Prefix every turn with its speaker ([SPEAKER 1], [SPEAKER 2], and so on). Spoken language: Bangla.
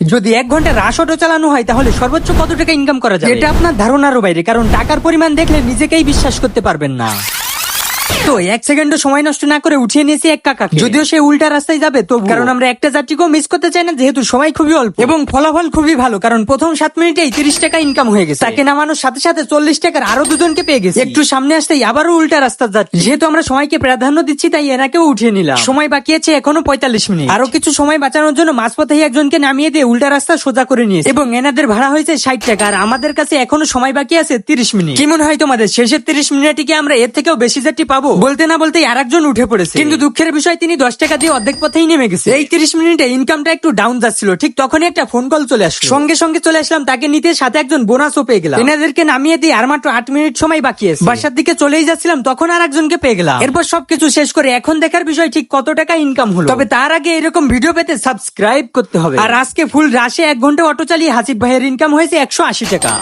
[SPEAKER 1] যদি এক ঘণ্টা রাশ অটো চালানো হয়, তাহলে সর্বোচ্চ কত টাকা ইনকাম করা যায় এটা আপনার ধারণারও বাইরে, কারণ টাকার পরিমাণ দেখলে নিজেকেই বিশ্বাস করতে পারবেন না। তো এক সেকেন্ডও সময় নষ্ট না করে উঠিয়ে নিয়েছি এক কাকা যদিও সে উল্টা রাস্তায় যাবে তো কারণ আমরা একটা যাত্রীকেও মিস করতে চাই না যেহেতু সময় খুবই অল্প। এবং ফলাফল খুবই ভালো কারণ প্রথম সাত মিনিটেই তিরিশ টাকা ইনকাম হয়ে গেছে। তাকে নামানোর সাথে সাথে চল্লিশ টাকার আরও দুজনকে পেয়ে গেছে। একটু সামনে আসতেই আবারও উল্টা রাস্তা যাচ্ছে যেহেতু আমরা সময়কে প্রাধান্য দিচ্ছি তাই এনাকেও উঠিয়ে নিলাম। সময় বাকি আছে এখনও পঁয়তাল্লিশ মিনিট। আরও কিছু সময় বাঁচানোর জন্য মাঝপথেই একজনকে নামিয়ে দিয়ে উল্টা রাস্তা সোজা করে নিয়েছে। এবং এনাদের ভাড়া হয়েছে ষাট টাকা আর আমাদের কাছে এখনও সময় বাকি আছে তিরিশ মিনিট। কি মনে হয় তোমাদের? শেষের তিরিশ মিনিটে কি আমরা এর থেকেও বেশি যাত্রী পাবো? বলতে না বলতেই আরেকজন উঠে পড়েছে। কিন্তু দুঃখের বিষয় তিনি দশ টাকা দিয়ে অর্ধেক পথেই নেমে গেছে। এই তিরিশ মিনিটে ইনকামটা একটু ডাউন যাচ্ছিল। ঠিক তখনই একটা ফোন কল চলে আসলো। সঙ্গে সঙ্গে চলে আসলাম তাকে নিতে সাথে একজন বোনাসও পেয়ে গেলাম। এনাদেরকে নামিয়ে দিয়ে আর মাত্র আট মিনিট সময় বাকি আছে। বাসার দিকে চলেই যাচ্ছিলাম তখন আর একজনকে পেয়ে গেলাম। এরপর সবকিছু শেষ করে এখন দেখার বিষয় ঠিক কত টাকা ইনকাম হলো। তবে তার আগে এরকম ভিডিও পেতে সাবস্ক্রাইব করতে হবে। আর আজকে ফুল রাশে এক ঘণ্টা অটো চালিয়ে হাসিফ ভাইয়ের ইনকাম হয়েছে একশো আশি টাকা।